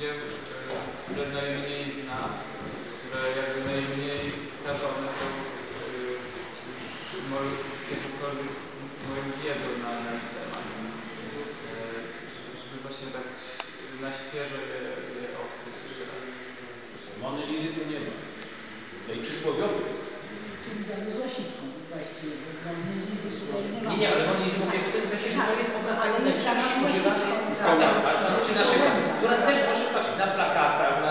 dzieł, które najmniej znam, które jakby najmniej skażone są moją, kiedykolwiek moją wiedzą na, na ich temat. E, Żeby właśnie tak na świeżo je, je odkryć jeszcze raz. Mony Lizy tu nie ma. Tej przysłowiowej. Czyli tam jest łasiczką właściwie. Nie, nie, ale Mony Lizy mówię w tym sensie, że to jest obraz Ale taki jest tam najczęściej używany. łasiczką, Tak, tak. tak, ale czy naszego, która też proszę patrzeć, na plakatach, na,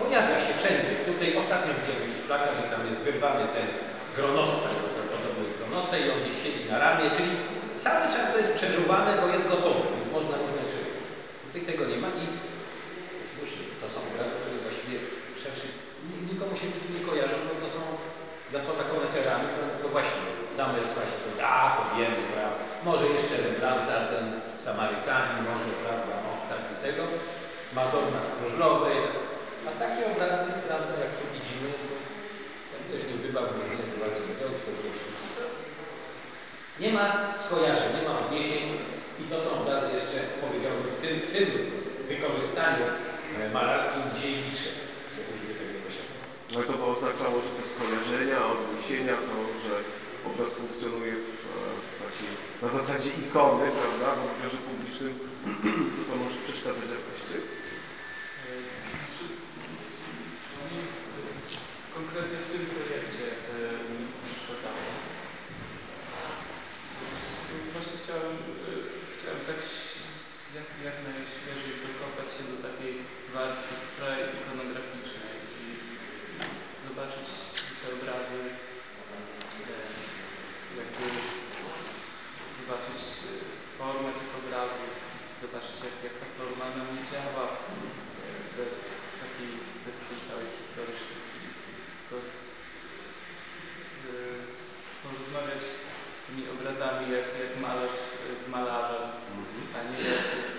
pojawia się wszędzie. Tutaj ostatnio widziałem jakiś plakat, że tam jest wyrwany ten gronostaj, podobno jest gronostaj i on gdzieś siedzi na ramię, czyli cały czas to jest przeżuwane, bo jest gotowe, więc można różne rzeczy. Tutaj tego nie ma i słusznie, to są obrazy, które właściwie szerszy, nikomu się tu nie kojarzą, bo to są dla poza koneserami, to, to właśnie damy jest właśnie co, a to wiemy, prawda, może jeszcze Rembrandta, ten Samarytanin, może, prawda, o, tak i tego, Madonna z Krużlowej, a takie obrazy, prawda, jak tu widzimy, to jak ktoś nie bywa w muzeów. Nie ma skojarzeń, nie ma odniesień i to są obrazy jeszcze, powiedziałbym, w tym, w tym wykorzystaniu e, malarskim dziewicze. No to by oznaczało, że te skojarzenia, odniesienia, to, że obraz funkcjonuje w, e, w takiej, na zasadzie ikony, prawda, w odbiorze publicznym, to może przeszkadzać artyście. E, Konkretnie w tym chciałem, e, chciałem tak jak, jak najświeżej dokopać się do takiej warstwy preikonograficznej i zobaczyć te obrazy, e, jakby zobaczyć e, formę tych obrazów, zobaczyć jak, jak ta forma na mnie działa, e, bez takiej, bez tej całej historii tylko z, porozmawiać obrazami jak, jak malarz z malarzem, a nie jak